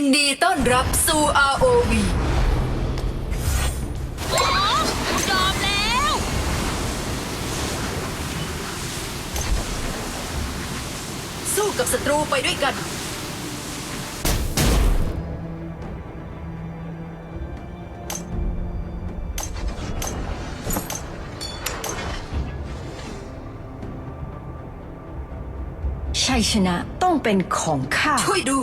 ยินดีต้อนรับสู่ ROV โอ้ยอมแล้ว สู้กับศัตรูไปด้วยกัน ชัยชนะต้องเป็นของข้า ช่วยดู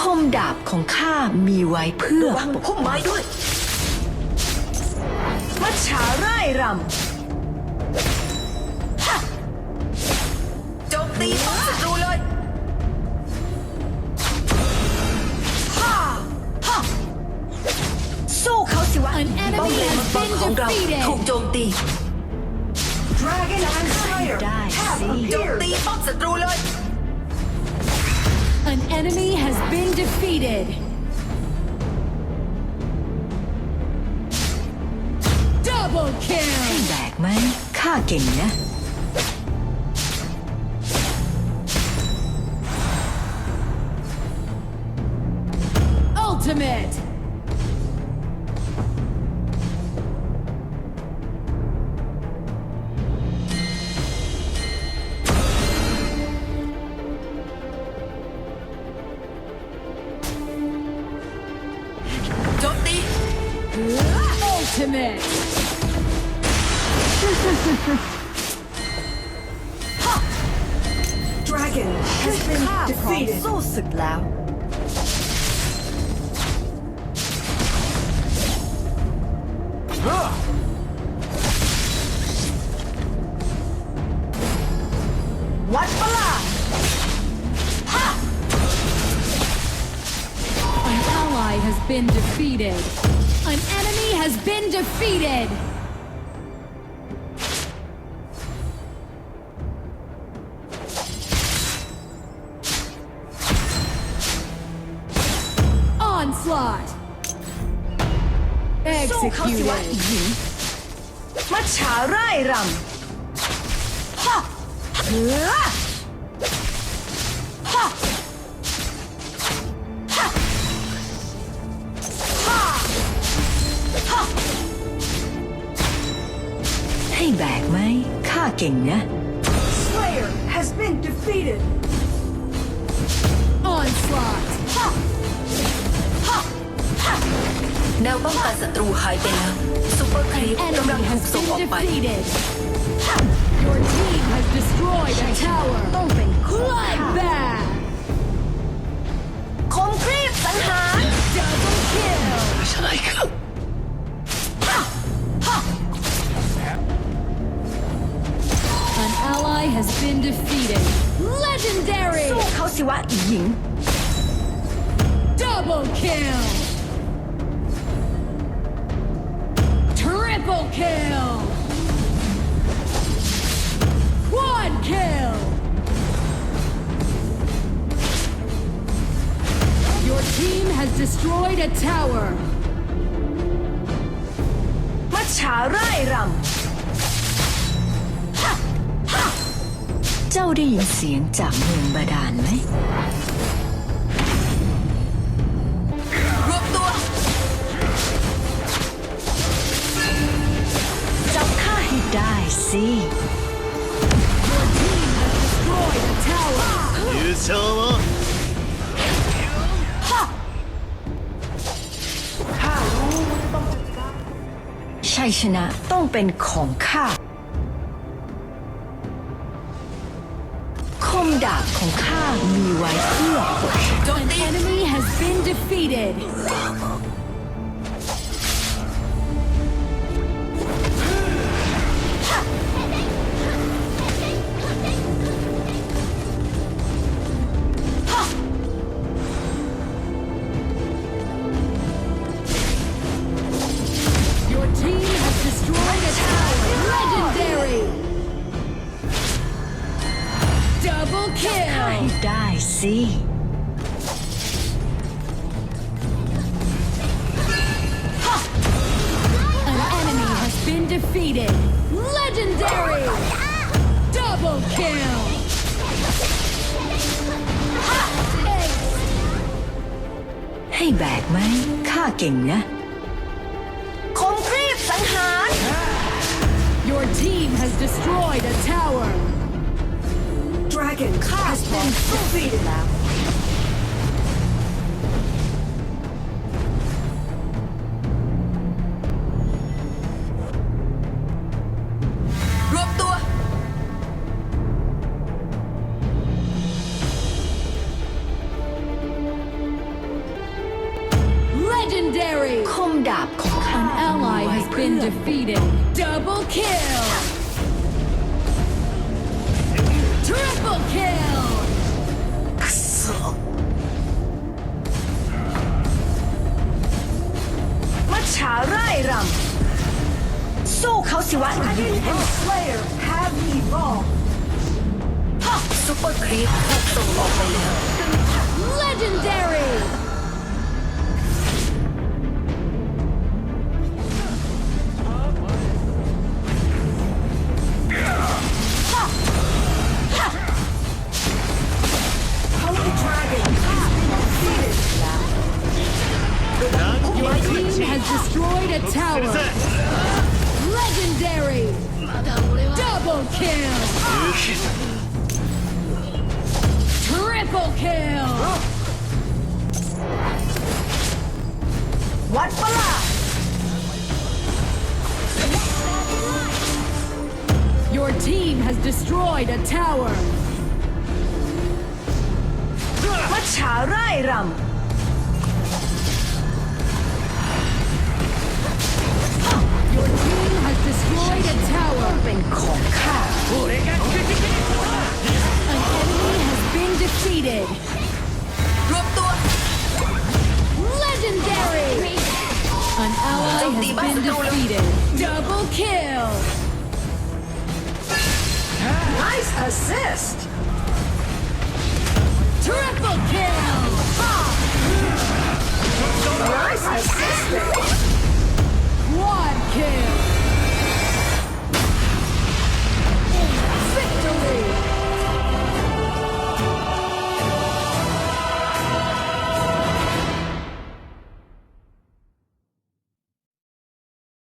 คมดาบของข้ามีไว้เพื่อระวังพุ่มไม้ด้วยมัจฉาไร่รโจมตีป้องศัตรูเลยำสู้เขาสิวะ An ป้อม enemy เลน has มังกร been ของเราถูก defeated. โจมตี Dragon and Slayer ได้สิโจมตีป้อมศัตรูเลย An enemy has been defeated. Double kill. 생각만 가겠냐? Ultimate. Ultimate! Dragon has been defeated. Ah! What bala? Ha! An ally has been defeated. An enemy has been defeated! Onslaught! Executed! Macharairam! Ha! Ha! Ha! ให้แบกไหมข้าเก่งนะ Slayer has been defeated Onslaught. แนวป้องกันศัตรูหายไปแล้วซูเปอร์ครีป Enemy กำลังถู has กส่งออก been ไป defeated. Your team has destroyed a tower. ต้อ has been defeated. Legendary. สู้เขาสิวะหญิง Double kill. Triple kill. Quad kill. Your team has destroyed a tower. มัจฉาไร่รำ เจ้าได้ยินเสียงจากเมืองบาดาลไหม รวบตัว จับข้าให้ได้สิ優勝をชัยชนะต้องเป็นของข้า ดาบของข้ามีไว้เพื่อปก An enemy has been defeated. kill. ได้สิ An enemy has been defeated. Legendary. Double kill. Ace. ให้แบกไหมข้าเก่งนะ คมกรีบสังหาร Your team has destroyed a tower. Dragon has been defeated แล้ว รวบตัว Legendary. คมดาบของข้า An ally มีไว้ has เพื่ been อ defeated. Double kill. Dragon and Slayer have evolved. ซุปเปอร์ครีปถูกส่งออกไปแล้ว Legendary แล้ว Team has destroyed a tower. Double kill! Triple kill! One for! Your team has destroyed a tower! Pacharairam! Your team assist Triple kill. Nice assist.